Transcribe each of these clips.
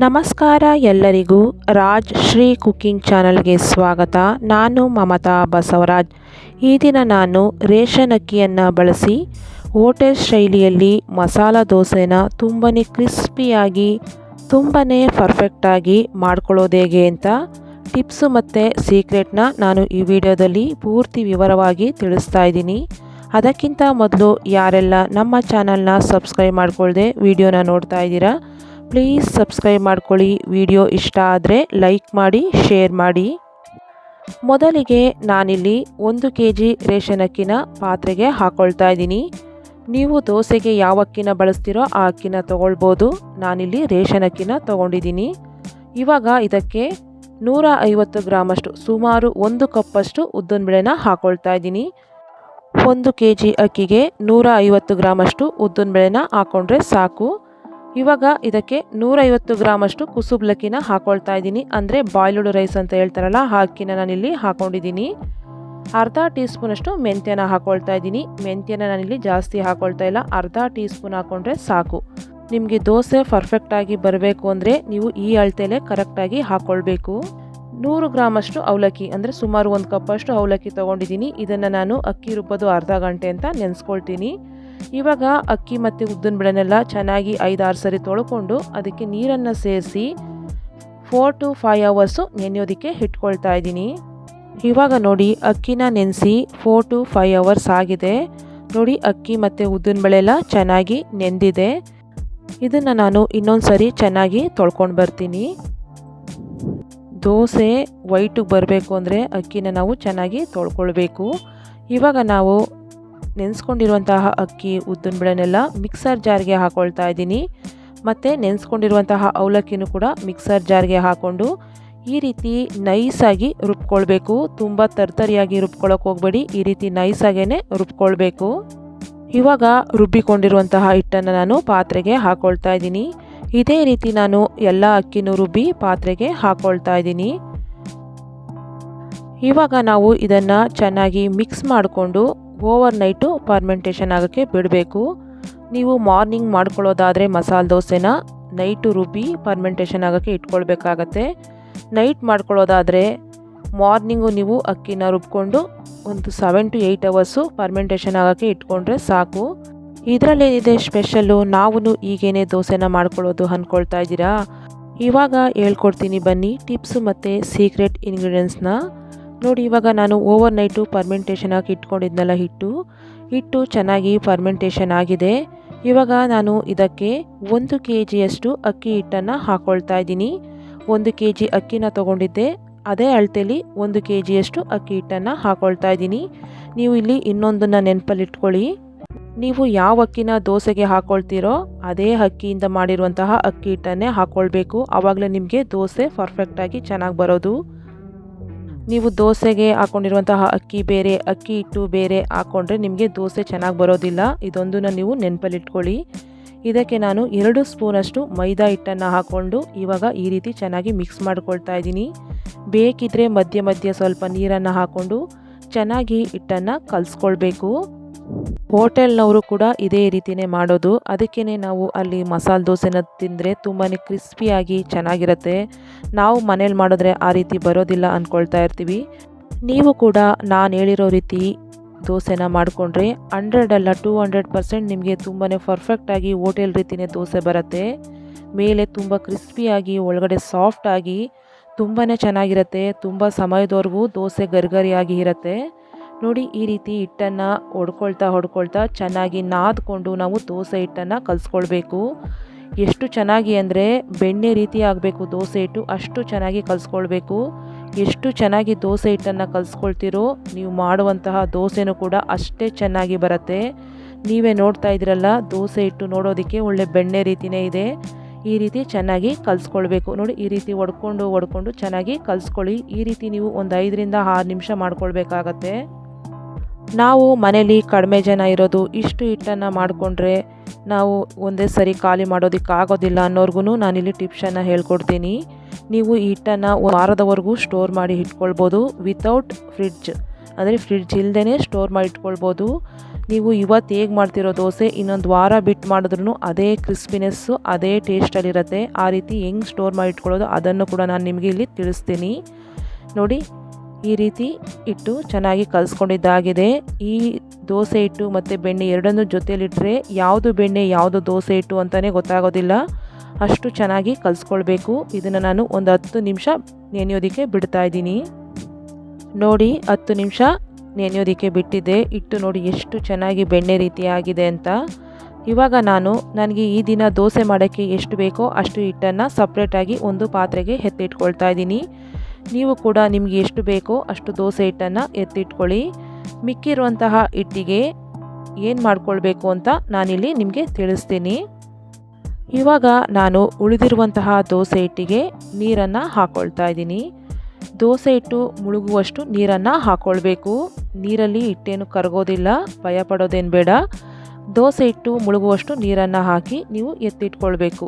ನಮಸ್ಕಾರ ಎಲ್ಲರಿಗೂ ರಾಜ್ ಶ್ರೀ ಕುಕಿಂಗ್ ಚಾನಲ್ಗೆ ಸ್ವಾಗತ. ನಾನು ಮಮತಾ ಬಸವರಾಜ್. ಈ ದಿನ ನಾನು ರೇಷನ್ ಅಕ್ಕಿಯನ್ನು ಬಳಸಿ ಹೋಟೆಲ್ ಶೈಲಿಯಲ್ಲಿ ಮಸಾಲ ದೋಸೆನ ತುಂಬಾ ಕ್ರಿಸ್ಪಿಯಾಗಿ ತುಂಬಾ ಪರ್ಫೆಕ್ಟಾಗಿ ಮಾಡ್ಕೊಳ್ಳೋದು ಹೇಗೆ ಅಂತ ಟಿಪ್ಸು ಮತ್ತು ಸೀಕ್ರೆಟ್ನ ನಾನು ಈ ವಿಡಿಯೋದಲ್ಲಿ ಪೂರ್ತಿ ವಿವರವಾಗಿ ತಿಳಿಸ್ತಾ ಇದ್ದೀನಿ. ಅದಕ್ಕಿಂತ ಮೊದಲು ಯಾರೆಲ್ಲ ನಮ್ಮ ಚಾನಲ್ನ ಸಬ್ಸ್ಕ್ರೈಬ್ ಮಾಡ್ಕೊಳ್ಳದೆ ವಿಡಿಯೋನ ನೋಡ್ತಾ ಇದ್ದೀರಾ ಪ್ಲೀಸ್ ಸಬ್ಸ್ಕ್ರೈಬ್ ಮಾಡ್ಕೊಳ್ಳಿ. ವಿಡಿಯೋ ಇಷ್ಟ ಆದರೆ ಲೈಕ್ ಮಾಡಿ ಶೇರ್ ಮಾಡಿ. ಮೊದಲಿಗೆ ನಾನಿಲ್ಲಿ ಒಂದು ಕೆ ಜಿ ರೇಷನ್ ಅಕ್ಕಿನ ಪಾತ್ರೆಗೆ ಹಾಕ್ಕೊಳ್ತಾ ಇದ್ದೀನಿ. ನೀವು ದೋಸೆಗೆ ಯಾವ ಅಕ್ಕಿನ ಬಳಸ್ತೀರೋ ಆ ಅಕ್ಕಿನ ತೊಗೊಳ್ಬೋದು. ನಾನಿಲ್ಲಿ ರೇಷನ್ ಅಕ್ಕಿನ ತೊಗೊಂಡಿದ್ದೀನಿ. ಇವಾಗ ಇದಕ್ಕೆ ನೂರ ಐವತ್ತು ಗ್ರಾಮಷ್ಟು, ಸುಮಾರು ಒಂದು ಕಪ್ಪಷ್ಟು ಉದ್ದಿನಬೇಳೆನ ಹಾಕ್ಕೊಳ್ತಾ ಇದ್ದೀನಿ. ಒಂದು ಕೆ ಜಿ ಅಕ್ಕಿಗೆ ನೂರ ಐವತ್ತು ಗ್ರಾಮಷ್ಟು ಉದ್ದಿನಬೇಳೆನ ಹಾಕ್ಕೊಂಡ್ರೆ ಸಾಕು. ಇವಾಗ ಇದಕ್ಕೆ ನೂರೈವತ್ತು ಗ್ರಾಮಷ್ಟು ಕುಸುಬ್ಲಕ್ಕಿನ ಹಾಕೊಳ್ತಾ ಇದ್ದೀನಿ. ಅಂದರೆ ಬಾಯ್ಲ್ಡ್ ರೈಸ್ ಅಂತ ಹೇಳ್ತಾರಲ್ಲ, ಆ ಅಕ್ಕಿನ ನಾನಿಲ್ಲಿ ಹಾಕೊಂಡಿದ್ದೀನಿ. ಅರ್ಧ ಟೀ ಸ್ಪೂನಷ್ಟು ಮೆಂತ್ಯನ ಹಾಕೊಳ್ತಾ ಇದ್ದೀನಿ. ಮೆಂತ್ಯನ ನಾನಿಲ್ಲಿ ಜಾಸ್ತಿ ಹಾಕೊಳ್ತಾ ಇಲ್ಲ. ಅರ್ಧ ಟೀ ಸ್ಪೂನ್ ಹಾಕೊಂಡ್ರೆ ಸಾಕು. ನಿಮಗೆ ದೋಸೆ ಪರ್ಫೆಕ್ಟಾಗಿ ಬರಬೇಕು ಅಂದರೆ ನೀವು ಈ ಅಳತೆಲೆ ಕರೆಕ್ಟಾಗಿ ಹಾಕ್ಕೊಳ್ಬೇಕು ನೂರು ಗ್ರಾಮಷ್ಟು ಅವಲಕ್ಕಿ, ಅಂದರೆ ಸುಮಾರು ಒಂದು ಕಪ್ಪಷ್ಟು ಅವಲಕ್ಕಿ ತೊಗೊಂಡಿದ್ದೀನಿ. ಇದನ್ನು ನಾನು ಅಕ್ಕಿ ರುಬ್ಬೋದು ಅರ್ಧ ಗಂಟೆ ಅಂತ ನೆನೆಸ್ಕೊಳ್ತೀನಿ. ಇವಾಗ ಅಕ್ಕಿ ಮತ್ತು ಉದ್ದಿನ ಬೆಳೆನೆಲ್ಲ ಚೆನ್ನಾಗಿ ಐದಾರು ಸರಿ ತೊಳ್ಕೊಂಡು ಅದಕ್ಕೆ ನೀರನ್ನು ಸೇರಿಸಿ ಫೋರ್ ಟು ಫೈವ್ ಅವರ್ಸು ನೆನೆಯೋದಕ್ಕೆ ಇಟ್ಕೊಳ್ತಾ ಇದ್ದೀನಿ. ಇವಾಗ ನೋಡಿ ಅಕ್ಕಿನ ನೆನೆಸಿ ಫೋರ್ ಟು ಫೈವ್ ಅವರ್ಸ್ ಆಗಿದೆ. ನೋಡಿ ಅಕ್ಕಿ ಮತ್ತು ಉದ್ದಿನ ಬೆಳೆ ಎಲ್ಲ ಚೆನ್ನಾಗಿ ನೆಂದಿದೆ. ಇದನ್ನು ನಾನು ಇನ್ನೊಂದು ಸರಿ ಚೆನ್ನಾಗಿ ತೊಳ್ಕೊಂಡು ಬರ್ತೀನಿ. ದೋಸೆ ವೈಟಿಗೆ ಬರಬೇಕು ಅಂದರೆ ಅಕ್ಕಿನ ನಾವು ಚೆನ್ನಾಗಿ ತೊಳ್ಕೊಳ್ಬೇಕು. ಇವಾಗ ನಾವು ನೆನೆಸ್ಕೊಂಡಿರುವಂತಹ ಅಕ್ಕಿ, ಉದ್ದಿನ ಬೇಳೆನೆಲ್ಲ ಮಿಕ್ಸರ್ ಜಾರ್ಗೆ ಹಾಕ್ಕೊಳ್ತಾ ಇದ್ದೀನಿ. ಮತ್ತು ನೆನೆಸ್ಕೊಂಡಿರುವಂತಹ ಅವಲಕ್ಕಿನೂ ಕೂಡ ಮಿಕ್ಸರ್ ಜಾರ್ಗೆ ಹಾಕ್ಕೊಂಡು ಈ ರೀತಿ ನೈಸಾಗಿ ರುಬ್ಕೊಳ್ಬೇಕು. ತುಂಬ ತರ್ತರಿಯಾಗಿ ರುಬ್ಕೊಳ್ಳೋಕೆ ಹೋಗಬೇಡಿ. ಈ ರೀತಿ ನೈಸಾಗೇ ರುಬ್ಕೊಳ್ಬೇಕು. ಇವಾಗ ರುಬ್ಬಿಕೊಂಡಿರುವಂತಹ ಹಿಟ್ಟನ್ನು ನಾನು ಪಾತ್ರೆಗೆ ಹಾಕ್ಕೊಳ್ತಾ ಇದ್ದೀನಿ. ಇದೇ ರೀತಿ ನಾನು ಎಲ್ಲ ಅಕ್ಕಿನೂ ರುಬ್ಬಿ ಪಾತ್ರೆಗೆ ಹಾಕ್ಕೊಳ್ತಾ ಇದ್ದೀನಿ. ಇವಾಗ ನಾವು ಇದನ್ನು ಚೆನ್ನಾಗಿ ಮಿಕ್ಸ್ ಮಾಡಿಕೊಂಡು ಓವರ್ ನೈಟು ಫರ್ಮೆಂಟೇಷನ್ ಆಗೋಕ್ಕೆ ಬಿಡಬೇಕು. ನೀವು ಮಾರ್ನಿಂಗ್ ಮಾಡ್ಕೊಳ್ಳೋದಾದರೆ ಮಸಾಲೆ ದೋಸೆನ ನೈಟು ರುಬ್ಬಿ ಪರ್ಮೆಂಟೇಷನ್ ಆಗೋಕ್ಕೆ ಇಟ್ಕೊಳ್ಬೇಕಾಗತ್ತೆ. ನೈಟ್ ಮಾಡ್ಕೊಳ್ಳೋದಾದರೆ ಮಾರ್ನಿಂಗು ನೀವು ಅಕ್ಕಿನ ರುಬ್ಕೊಂಡು ಒಂದು seven to eight hours fermentation ಆಗೋಕ್ಕೆ ಇಟ್ಕೊಂಡ್ರೆ ಸಾಕು. ಇದರಲ್ಲೇನಿದೆ ಸ್ಪೆಷಲ್ಲು ನಾವು ಈಗೇನೆ ದೋಸೆನ ಮಾಡ್ಕೊಳ್ಳೋದು ಅಂದ್ಕೊಳ್ತಾ ಇದ್ದೀರಾ? ಇವಾಗ ಹೇಳ್ಕೊಡ್ತೀನಿ ಬನ್ನಿ ಟಿಪ್ಸು ಮತ್ತು ಸೀಕ್ರೆಟ್ ಇಂಗ್ರೀಡಿಯೆಂಟ್ಸ್ನ ನೋಡಿ, ಇವಾಗ ನಾನು ಓವರ್ ನೈಟು ಪರ್ಮೆಂಟೇಷನ್ ಹಾಕಿ ಇಟ್ಕೊಂಡಿದ್ನಲ್ಲ ಹಿಟ್ಟು. ಹಿಟ್ಟು ಚೆನ್ನಾಗಿ ಪರ್ಮೆಂಟೇಷನ್ ಆಗಿದೆ. ಇವಾಗ ನಾನು ಇದಕ್ಕೆ ಒಂದು ಕೆ ಜಿಯಷ್ಟು ಅಕ್ಕಿ ಹಿಟ್ಟನ್ನು ಹಾಕ್ಕೊಳ್ತಾ ಇದ್ದೀನಿ. ಒಂದು ಕೆ ಜಿ ಅಕ್ಕಿನ ತೊಗೊಂಡಿದ್ದೆ. ಅದೇ ಅಳತೆಯಲ್ಲಿ ಒಂದು ಕೆ ಜಿಯಷ್ಟು ಅಕ್ಕಿ ಹಿಟ್ಟನ್ನು ಹಾಕ್ಕೊಳ್ತಾ ಇದ್ದೀನಿ. ನೀವು ಇಲ್ಲಿ ಇನ್ನೊಂದನ್ನು ನೆನಪಲ್ಲಿಟ್ಕೊಳ್ಳಿ. ನೀವು ಯಾವ ಅಕ್ಕಿನ ದೋಸೆಗೆ ಹಾಕ್ಕೊಳ್ತೀರೋ ಅದೇ ಅಕ್ಕಿಯಿಂದ ಮಾಡಿರುವಂತಹ ಅಕ್ಕಿ ಹಿಟ್ಟನ್ನೇ ಹಾಕ್ಕೊಳ್ಬೇಕು ಆವಾಗಲೇ ನಿಮಗೆ ದೋಸೆ ಪರ್ಫೆಕ್ಟಾಗಿ ಚೆನ್ನಾಗಿ ಬರೋದು. ನೀವು ದೋಸೆಗೆ ಹಾಕ್ಕೊಂಡಿರುವಂತಹ ಅಕ್ಕಿ ಬೇರೆ, ಅಕ್ಕಿ ಹಿಟ್ಟು ಬೇರೆ ಹಾಕ್ಕೊಂಡ್ರೆ ನಿಮಗೆ ದೋಸೆ ಚೆನ್ನಾಗಿ ಬರೋದಿಲ್ಲ. ಇದೊಂದನ್ನು ನೀವು ನೆನಪಲ್ಲಿಟ್ಕೊಳ್ಳಿ. ಇದಕ್ಕೆ ನಾನು ಎರಡು ಸ್ಪೂನಷ್ಟು ಮೈದಾ ಹಿಟ್ಟನ್ನು ಹಾಕ್ಕೊಂಡು ಇವಾಗ ಈ ರೀತಿ ಚೆನ್ನಾಗಿ ಮಿಕ್ಸ್ ಮಾಡ್ಕೊಳ್ತಾ ಇದ್ದೀನಿ. ಬೇಕಿದ್ದರೆ ಮಧ್ಯ ಮಧ್ಯ ಸ್ವಲ್ಪ ನೀರನ್ನು ಹಾಕ್ಕೊಂಡು ಚೆನ್ನಾಗಿ ಹಿಟ್ಟನ್ನು ಕಲಿಸ್ಕೊಳ್ಬೇಕು. ಹೋಟೆಲ್ನವರು ಕೂಡ ಇದೇ ರೀತಿನೇ ಮಾಡೋದು. ಅದಕ್ಕೇ ನಾವು ಅಲ್ಲಿ ಮಸಾಲೆ ದೋಸೆನ ತಿಂದರೆ ತುಂಬಾ ಕ್ರಿಸ್ಪಿಯಾಗಿ ಚೆನ್ನಾಗಿರುತ್ತೆ. ನಾವು ಮನೇಲಿ ಮಾಡಿದ್ರೆ ಆ ರೀತಿ ಬರೋದಿಲ್ಲ ಅಂದ್ಕೊಳ್ತಾ ಇರ್ತೀವಿ. ನೀವು ಕೂಡ ನಾನು ಹೇಳಿರೋ ರೀತಿ ದೋಸೆನ ಮಾಡಿಕೊಂಡ್ರೆ ಹಂಡ್ರೆಡ್ ಟೂ ಹಂಡ್ರೆಡ್ ಪರ್ಸೆಂಟ್ ನಿಮಗೆ ತುಂಬಾ ಪರ್ಫೆಕ್ಟಾಗಿ ಹೋಟೆಲ್ ರೀತಿಯೇ ದೋಸೆ ಬರುತ್ತೆ. ಮೇಲೆ ತುಂಬ ಕ್ರಿಸ್ಪಿಯಾಗಿ, ಒಳಗಡೆ ಸಾಫ್ಟಾಗಿ ತುಂಬಾ ಚೆನ್ನಾಗಿರುತ್ತೆ. ತುಂಬ ಸಮಯದವರೆಗೂ ದೋಸೆ ಗರಿಗರಿಯಾಗಿ ಇರುತ್ತೆ. ನೋಡಿ ಈ ರೀತಿ ಹಿಟ್ಟನ್ನು ಹೊಡ್ಕೊಳ್ತಾ ಹೊಡ್ಕೊಳ್ತಾ ಚೆನ್ನಾಗಿ ನಾದ್ಕೊಂಡು ನಾವು ದೋಸೆ ಹಿಟ್ಟನ್ನು ಕಲಿಸ್ಕೊಳ್ಬೇಕು. ಎಷ್ಟು ಚೆನ್ನಾಗಿ ಅಂದರೆ ಬೆಣ್ಣೆ ರೀತಿ ಆಗಬೇಕು ದೋಸೆ ಹಿಟ್ಟು, ಅಷ್ಟು ಚೆನ್ನಾಗಿ ಕಲಿಸ್ಕೊಳ್ಬೇಕು. ಎಷ್ಟು ಚೆನ್ನಾಗಿ ದೋಸೆ ಹಿಟ್ಟನ್ನು ಕಲಿಸ್ಕೊಳ್ತೀರೋ ನೀವು ಮಾಡುವಂತಹ ದೋಸೆನೂ ಕೂಡ ಅಷ್ಟೇ ಚೆನ್ನಾಗಿ ಬರುತ್ತೆ. ನೀವೇ ನೋಡ್ತಾ ಇದ್ದೀರಲ್ಲ ದೋಸೆ ಹಿಟ್ಟು ನೋಡೋದಕ್ಕೆ ಒಳ್ಳೆ ಬೆಣ್ಣೆ ರೀತಿಯೇ ಇದೆ. ಈ ರೀತಿ ಚೆನ್ನಾಗಿ ಕಲಿಸ್ಕೊಳ್ಬೇಕು. ನೋಡಿ ಈ ರೀತಿ ಒಡ್ಕೊಂಡು ಒಡ್ಕೊಂಡು ಚೆನ್ನಾಗಿ ಕಲಿಸ್ಕೊಳ್ಳಿ. ಈ ರೀತಿ ನೀವು ಒಂದು ಐದರಿಂದ ಆರು ನಿಮಿಷ ಮಾಡ್ಕೊಳ್ಬೇಕಾಗತ್ತೆ. ನಾವು ಮನೇಲಿ ಕಡಿಮೆ ಜನ ಇರೋದು ಇಷ್ಟು ಹಿಟ್ಟನ್ನು ಮಾಡಿಕೊಂಡ್ರೆ ನಾವು ಒಂದೇ ಸರಿ ಖಾಲಿ ಮಾಡೋದಕ್ಕೆ ಆಗೋದಿಲ್ಲ ಅನ್ನೋರ್ಗು ನಾನಿಲ್ಲಿ ಟಿಪ್ಸನ್ನು ಹೇಳ್ಕೊಡ್ತೀನಿ. ನೀವು ಈ ಹಿಟ್ಟನ್ನು ವಾರದವರೆಗೂ ಸ್ಟೋರ್ ಮಾಡಿ ಇಟ್ಕೊಳ್ಬೋದು ವಿತೌಟ್ ಫ್ರಿಡ್ಜ್ ಅಂದರೆ ಫ್ರಿಡ್ಜ್ ಇಲ್ಲದೇ ಸ್ಟೋರ್ ಮಾಡಿ ಇಟ್ಕೊಳ್ಬೋದು. ನೀವು ಇವತ್ತು ಹೇಗೆ ಮಾಡ್ತಿರೋ ದೋಸೆ ಇನ್ನೊಂದು ವಾರ ಬಿಟ್ಟು ಮಾಡಿದ್ರೂ ಅದೇ ಕ್ರಿಸ್ಪಿನೆಸ್ಸು, ಅದೇ ಟೇಸ್ಟಲ್ಲಿರುತ್ತೆ. ಆ ರೀತಿ ಹೆಂಗೆ ಸ್ಟೋರ್ ಮಾಡಿ ಇಟ್ಕೊಳ್ಳೋದು ಅದನ್ನು ಕೂಡ ನಾನು ನಿಮಗೆ ಇಲ್ಲಿ ತಿಳಿಸ್ತೀನಿ. ನೋಡಿ ಈ ರೀತಿ ಇಟ್ಟು ಚೆನ್ನಾಗಿ ಕಲಿಸ್ಕೊಂಡಿದ್ದಾಗಿದೆ. ಈ ದೋಸೆ ಹಿಟ್ಟು ಮತ್ತು ಬೆಣ್ಣೆ ಎರಡನ್ನೂ ಜೊತೆಯಲ್ಲಿಟ್ಟರೆ ಯಾವುದು ಬೆಣ್ಣೆ, ಯಾವುದು ದೋಸೆ ಹಿಟ್ಟು ಅಂತಲೇ ಗೊತ್ತಾಗೋದಿಲ್ಲ. ಅಷ್ಟು ಚೆನ್ನಾಗಿ ಕಲಿಸ್ಕೊಳ್ಬೇಕು. ಇದನ್ನು ನಾನು ಒಂದು ಹತ್ತು ನಿಮಿಷ ನೆನೆಯೋದಕ್ಕೆ ಬಿಡ್ತಾ ಇದ್ದೀನಿ. ನೋಡಿ, ಹತ್ತು ನಿಮಿಷ ನೆನೆಯೋದಕ್ಕೆ ಬಿಟ್ಟಿದ್ದೆ. ಇಟ್ಟು ನೋಡಿ ಎಷ್ಟು ಚೆನ್ನಾಗಿ ಬೆಣ್ಣೆ ರೀತಿಯಾಗಿದೆ ಅಂತ. ಇವಾಗ ನಾನು ನನಗೆ ಈ ದಿನ ದೋಸೆ ಮಾಡೋಕ್ಕೆ ಎಷ್ಟು ಬೇಕೋ ಅಷ್ಟು ಹಿಟ್ಟನ್ನು ಸಪ್ರೇಟಾಗಿ ಒಂದು ಪಾತ್ರೆಗೆ ಎತ್ತಿಟ್ಕೊಳ್ತಾ ಇದ್ದೀನಿ. ನೀವು ಕೂಡ ನಿಮಗೆ ಎಷ್ಟು ಬೇಕೋ ಅಷ್ಟು ದೋಸೆ ಹಿಟ್ಟನ್ನು ಎತ್ತಿಟ್ಕೊಳ್ಳಿ. ಮಿಕ್ಕಿರುವಂತಹ ಹಿಟ್ಟಿಗೆ ಏನು ಮಾಡ್ಕೊಳ್ಬೇಕು ಅಂತ ನಾನಿಲ್ಲಿ ನಿಮಗೆ ತಿಳಿಸ್ತೀನಿ. ಇವಾಗ ನಾನು ಉಳಿದಿರುವಂತಹ ದೋಸೆ ಹಿಟ್ಟಿಗೆ ನೀರನ್ನು ಹಾಕ್ಕೊಳ್ತಾ ಇದ್ದೀನಿ. ದೋಸೆ ಹಿಟ್ಟು ಮುಳುಗುವಷ್ಟು ನೀರನ್ನು ಹಾಕ್ಕೊಳ್ಬೇಕು ನೀರಲ್ಲಿ ಹಿಟ್ಟೇನು ಕರಗೋದಿಲ್ಲ, ಭಯ ಪಡೋದೇನು ಬೇಡ. ದೋಸೆ ಹಿಟ್ಟು ಮುಳುಗುವಷ್ಟು ನೀರನ್ನು ಹಾಕಿ ನೀವು ಎತ್ತಿಟ್ಕೊಳ್ಬೇಕು.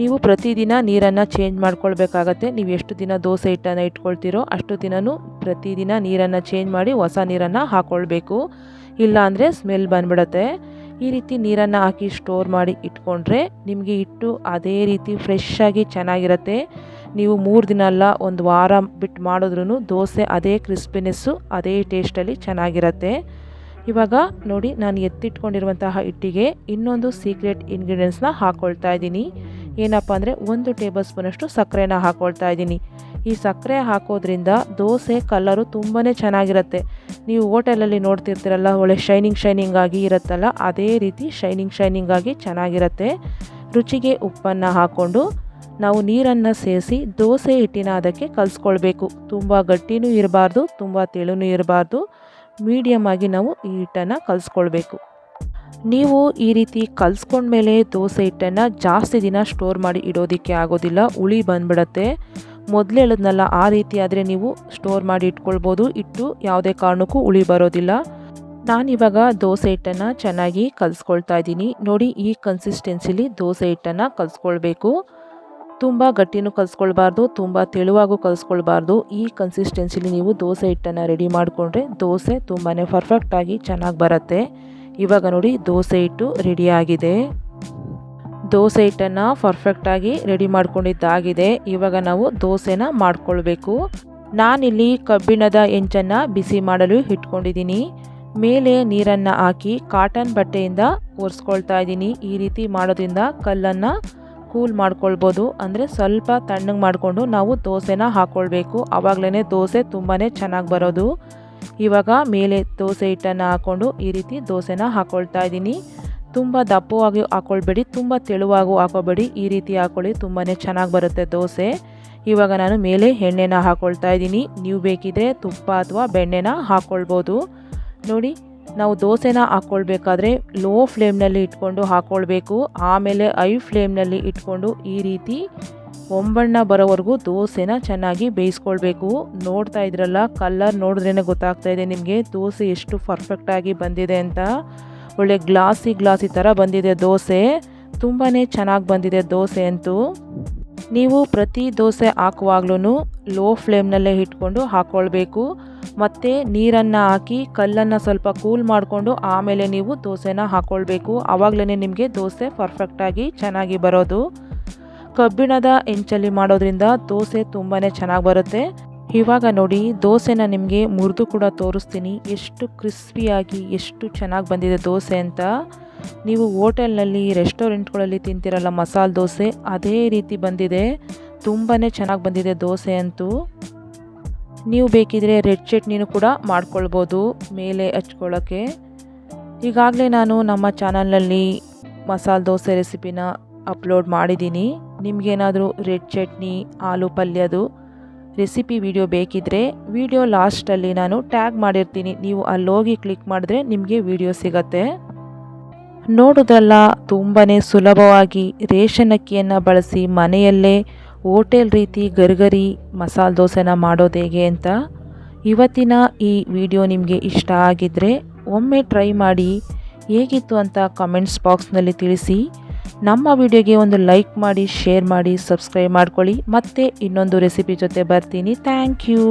ನೀವು ಪ್ರತಿದಿನ ನೀರನ್ನು ಚೇಂಜ್ ಮಾಡ್ಕೊಳ್ಬೇಕಾಗತ್ತೆ. ನೀವು ಎಷ್ಟು ದಿನ ದೋಸೆ ಹಿಟ್ಟನ್ನು ಇಟ್ಕೊಳ್ತೀರೋ ಅಷ್ಟು ದಿನವೂ ಪ್ರತಿದಿನ ನೀರನ್ನು ಚೇಂಜ್ ಮಾಡಿ ಹೊಸ ನೀರನ್ನು ಹಾಕ್ಕೊಳ್ಬೇಕು ಇಲ್ಲಾಂದರೆ ಸ್ಮೆಲ್ ಬಂದ್ಬಿಡತ್ತೆ. ಈ ರೀತಿ ನೀರನ್ನು ಹಾಕಿ ಸ್ಟೋರ್ ಮಾಡಿ ಇಟ್ಕೊಂಡ್ರೆ ನಿಮಗೆ ಹಿಟ್ಟು ಅದೇ ರೀತಿ ಫ್ರೆಶ್ ಆಗಿ ಚೆನ್ನಾಗಿರುತ್ತೆ. ನೀವು ಮೂರು ದಿನ ಅಲ್ಲ, ಒಂದು ವಾರ ಬಿಟ್ಟು ಮಾಡಿದ್ರೂ ದೋಸೆ ಅದೇ ಕ್ರಿಸ್ಪಿನೆಸ್ಸು ಅದೇ ಟೇಸ್ಟಲ್ಲಿ ಚೆನ್ನಾಗಿರುತ್ತೆ. ಇವಾಗ ನೋಡಿ, ನಾನು ಎತ್ತಿಟ್ಕೊಂಡಿರುವಂತಹ ಹಿಟ್ಟಿಗೆ ಇನ್ನೊಂದು ಸೀಕ್ರೆಟ್ ಇಂಗ್ರೀಡಿಯೆಂಟ್ಸ್ನ ಹಾಕ್ಕೊಳ್ತಾ ಇದ್ದೀನಿ. ಏನಪ್ಪ ಅಂದರೆ ಒಂದು ಟೇಬಲ್ ಸ್ಪೂನಷ್ಟು ಸಕ್ಕರೆನ ಹಾಕ್ಕೊಳ್ತಾ ಇದ್ದೀನಿ. ಈ ಸಕ್ಕರೆ ಹಾಕೋದ್ರಿಂದ ದೋಸೆ ಕಲರು ತುಂಬಾ ಚೆನ್ನಾಗಿರುತ್ತೆ. ನೀವು ಹೋಟೆಲಲ್ಲಿ ನೋಡ್ತಿರ್ತೀರಲ್ಲ, ಒಳ್ಳೆ ಶೈನಿಂಗ್ ಶೈನಿಂಗ್ ಆಗಿ ಇರುತ್ತಲ್ಲ, ಅದೇ ರೀತಿ ಶೈನಿಂಗ್ ಶೈನಿಂಗ್ ಆಗಿ ಚೆನ್ನಾಗಿರುತ್ತೆ. ರುಚಿಗೆ ಉಪ್ಪನ್ನು ಹಾಕ್ಕೊಂಡು ನಾವು ನೀರನ್ನು ಸೇರಿಸಿ ದೋಸೆ ಹಿಟ್ಟಿನ ಅದಕ್ಕೆ ಕಲಿಸ್ಕೊಳ್ಬೇಕು. ತುಂಬ ಗಟ್ಟಿನೂ ಇರಬಾರ್ದು, ತುಂಬ ತೆಳುನೂ ಇರಬಾರ್ದು. ಮೀಡಿಯಮ್ ಆಗಿ ನಾವು ಈ ಹಿಟ್ಟನ್ನು ಕಲಿಸ್ಕೊಳ್ಬೇಕು. ನೀವು ಈ ರೀತಿ ಕಲಿಸ್ಕೊಂಡ್ಮೇಲೆ ದೋಸೆ ಹಿಟ್ಟನ್ನು ಜಾಸ್ತಿ ದಿನ ಸ್ಟೋರ್ ಮಾಡಿ ಇಡೋದಕ್ಕೆ ಆಗೋದಿಲ್ಲ, ಹುಳಿ ಬಂದ್ಬಿಡತ್ತೆ. ಮೊದಲು ಹೇಳಿದ್ನಲ್ಲ, ಆ ರೀತಿ ಆದರೆ ನೀವು ಸ್ಟೋರ್ ಮಾಡಿ ಇಟ್ಕೊಳ್ಬೋದು. ಇಟ್ಟು ಯಾವುದೇ ಕಾರಣಕ್ಕೂ ಹುಳಿ ಬರೋದಿಲ್ಲ. ನಾನಿವಾಗ ದೋಸೆ ಹಿಟ್ಟನ್ನು ಚೆನ್ನಾಗಿ ಕಲಿಸ್ಕೊಳ್ತಾ ಇದ್ದೀನಿ. ನೋಡಿ, ಈ ಕನ್ಸಿಸ್ಟೆನ್ಸಿಲಿ ದೋಸೆ ಹಿಟ್ಟನ್ನು ಕಲಿಸ್ಕೊಳ್ಬೇಕು. ತುಂಬ ಗಟ್ಟಿನೂ ಕಲಿಸ್ಕೊಳ್ಬಾರ್ದು, ತುಂಬ ತೆಳುವಾಗೂ ಕಲಿಸ್ಕೊಳ್ಬಾರ್ದು. ಈ ಕನ್ಸಿಸ್ಟೆನ್ಸಿಲಿ ನೀವು ದೋಸೆ ಹಿಟ್ಟನ್ನು ರೆಡಿ ಮಾಡಿಕೊಂಡ್ರೆ ದೋಸೆ ತುಂಬಾ ಪರ್ಫೆಕ್ಟಾಗಿ ಚೆನ್ನಾಗಿ ಬರುತ್ತೆ. ಇವಾಗ ನೋಡಿ ದೋಸೆ ಹಿಟ್ಟು ರೆಡಿಯಾಗಿದೆ ದೋಸೆ ಹಿಟ್ಟನ್ನು ಪರ್ಫೆಕ್ಟಾಗಿ ರೆಡಿ ಮಾಡ್ಕೊಂಡಿದ್ದಾಗಿದೆ. ಇವಾಗ ನಾವು ದೋಸೆನ ಮಾಡಿಕೊಳ್ಬೇಕು. ನಾನಿಲ್ಲಿ ಕಬ್ಬಿಣದ ಹೆಂಚನ್ನು ಬಿಸಿ ಮಾಡಲು ಇಟ್ಕೊಂಡಿದ್ದೀನಿ. ಮೇಲೆ ನೀರನ್ನು ಹಾಕಿ ಕಾಟನ್ ಬಟ್ಟೆಯಿಂದ ಒರೆಸ್ಕೊಳ್ತಾ ಇದ್ದೀನಿ. ಈ ರೀತಿ ಮಾಡೋದ್ರಿಂದ ಕಲ್ಲನ್ನು ಕೂಲ್ ಮಾಡ್ಕೊಳ್ಬೋದು. ಅಂದರೆ ಸ್ವಲ್ಪ ತಣ್ಣಗೆ ಮಾಡಿಕೊಂಡು ನಾವು ದೋಸೆನ ಹಾಕ್ಕೊಳ್ಬೇಕು ಆವಾಗಲೇ ದೋಸೆ ತುಂಬಾ ಚೆನ್ನಾಗಿ ಬರೋದು. ಇವಾಗ ಮೇಲೆ ದೋಸೆ ಹಿಟ್ಟನ್ನು ಹಾಕ್ಕೊಂಡು ಈ ರೀತಿ ದೋಸೆನ ಹಾಕ್ಕೊಳ್ತಾ ಇದ್ದೀನಿ. ತುಂಬ ದಪ್ಪವಾಗಿ ಹಾಕ್ಕೊಳ್ಬೇಡಿ ತುಂಬ ತೆಳುವಾಗೂ ಹಾಕೋಬೇಡಿ. ಈ ರೀತಿ ಹಾಕ್ಕೊಳ್ಳಿ ತುಂಬಾ ಚೆನ್ನಾಗಿ ಬರುತ್ತೆ ದೋಸೆ. ಇವಾಗ ನಾನು ಮೇಲೆ ಎಣ್ಣೆನ ಹಾಕ್ಕೊಳ್ತಾ ಇದ್ದೀನಿ. ನೀವು ಬೇಕಿದ್ರೆ ತುಪ್ಪ ಅಥವಾ ಬೆಣ್ಣೆನ ಹಾಕ್ಕೊಳ್ಬೋದು ನೋಡಿ, ನಾವು ದೋಸೆನ ಹಾಕ್ಕೊಳ್ಬೇಕಾದ್ರೆ ಲೋ ಫ್ಲೇಮ್ನಲ್ಲಿ ಇಟ್ಕೊಂಡು ಹಾಕ್ಕೊಳ್ಬೇಕು ಆಮೇಲೆ ಐ ಫ್ಲೇಮ್ನಲ್ಲಿ ಇಟ್ಕೊಂಡು ಈ ರೀತಿ ಒಂಬಣ್ಣ ಬರೋವರೆಗೂ ದೋಸೆನ ಚೆನ್ನಾಗಿ ಬೇಯಿಸ್ಕೊಳ್ಬೇಕು. ನೋಡ್ತಾ ಇದ್ರಲ್ಲ ಕಲ್ಲರ್ ನೋಡಿದ್ರೇ ಗೊತ್ತಾಗ್ತಾ ಇದೆ ನಿಮಗೆ, ದೋಸೆ ಎಷ್ಟು ಪರ್ಫೆಕ್ಟಾಗಿ ಬಂದಿದೆ ಅಂತ. ಒಳ್ಳೆ ಗ್ಲಾಸಿ ಗ್ಲಾಸಿ ಥರ ಬಂದಿದೆ ದೋಸೆ. ತುಂಬಾ ಚೆನ್ನಾಗಿ ಬಂದಿದೆ ದೋಸೆ ಅಂತೂ. ನೀವು ಪ್ರತಿ ದೋಸೆ ಹಾಕುವಾಗ್ಲೂ ಲೋ ಫ್ಲೇಮ್ನಲ್ಲೇ ಇಟ್ಕೊಂಡು ಹಾಕ್ಕೊಳ್ಬೇಕು ಮತ್ತು ನೀರನ್ನು ಹಾಕಿ, ಕಲ್ಲನ್ನು ಸ್ವಲ್ಪ ಕೂಲ್ ಮಾಡಿಕೊಂಡು ಆಮೇಲೆ ನೀವು ದೋಸೆನ ಹಾಕ್ಕೊಳ್ಬೇಕು ಆವಾಗಲೇ ನಿಮಗೆ ದೋಸೆ ಪರ್ಫೆಕ್ಟಾಗಿ ಚೆನ್ನಾಗಿ ಬರೋದು. ಕಬ್ಬಿಣದ ಹೆಂಚಲ್ಲಿ ಮಾಡೋದ್ರಿಂದ ದೋಸೆ ತುಂಬಾ ಚೆನ್ನಾಗಿ ಬರುತ್ತೆ. ಇವಾಗ ನೋಡಿ, ದೋಸೆನ ನಿಮಗೆ ಮುರಿದು ಕೂಡ ತೋರಿಸ್ತೀನಿ. ಎಷ್ಟು ಕ್ರಿಸ್ಪಿಯಾಗಿ, ಎಷ್ಟು ಚೆನ್ನಾಗಿ ಬಂದಿದೆ ದೋಸೆ ಅಂತ. ನೀವು ಹೋಟೆಲ್ನಲ್ಲಿ, ರೆಸ್ಟೋರೆಂಟ್ಗಳಲ್ಲಿ ತಿಂತಿರಲ್ಲ ಮಸಾಲೆ ದೋಸೆ, ಅದೇ ರೀತಿ ಬಂದಿದೆ. ತುಂಬಾ ಚೆನ್ನಾಗಿ ಬಂದಿದೆ ದೋಸೆ ಅಂತೂ. ನೀವು ಬೇಕಿದ್ರೆ ರೆಡ್ ಚಟ್ನಿನೂ ಕೂಡ ಮಾಡ್ಕೊಳ್ಬೋದು, ಮೇಲೆ ಹಚ್ಕೊಳ್ಳೋಕ್ಕೆ ಈಗಾಗಲೇ ನಾನು ನಮ್ಮ ಚಾನಲ್ನಲ್ಲಿ ಮಸಾಲೆ ದೋಸೆ ರೆಸಿಪಿನ ಅಪ್ಲೋಡ್ ಮಾಡಿದ್ದೀನಿ. ನಿಮಗೇನಾದರೂ ರೆಡ್ ಚಟ್ನಿ, ಆಲೂ ಪಲ್ಯದು ರೆಸಿಪಿ ವಿಡಿಯೋ ಬೇಕಿದ್ದರೆ ವಿಡಿಯೋ ಲಾಸ್ಟಲ್ಲಿ ನಾನು ಟ್ಯಾಗ್ ಮಾಡಿರ್ತೀನಿ. ನೀವು ಅಲ್ಲೋಗಿ ಕ್ಲಿಕ್ ಮಾಡಿದ್ರೆ ನಿಮಗೆ ವಿಡಿಯೋ ಸಿಗತ್ತೆ. ನೋಡೋದಲ್ಲ ತುಂಬಾ ಸುಲಭವಾಗಿ ರೇಷನ್ ಅಕ್ಕಿಯನ್ನು ಬಳಸಿ ಮನೆಯಲ್ಲೇ ಹೋಟೆಲ್ ರೀತಿ ಗರ್ಗರಿ ಮಸಾಲೆ ದೋಸೆನ ಮಾಡೋದು ಹೇಗೆ ಅಂತ ಇವತ್ತಿನ ಈ ವಿಡಿಯೋ ನಿಮಗೆ ಇಷ್ಟ ಆಗಿದ್ದರೆ ಒಮ್ಮೆ ಟ್ರೈ ಮಾಡಿ ಹೇಗಿತ್ತು ಅಂತ ಕಮೆಂಟ್ಸ್ ಬಾಕ್ಸ್ನಲ್ಲಿ ತಿಳಿಸಿ. ನಮ್ಮ ವಿಡಿಯೋಗೆ ಒಂದು ಲೈಕ್ ಮಾಡಿ, ಶೇರ್ ಮಾಡಿ, ಸಬ್ಸ್ಕ್ರೈಬ್ ಮಾಡ್ಕೊಳ್ಳಿ. ಮತ್ತೆ ಇನ್ನೊಂದು ರೆಸಿಪಿ ಜೊತೆ ಬರ್ತೀನಿ. Thank you.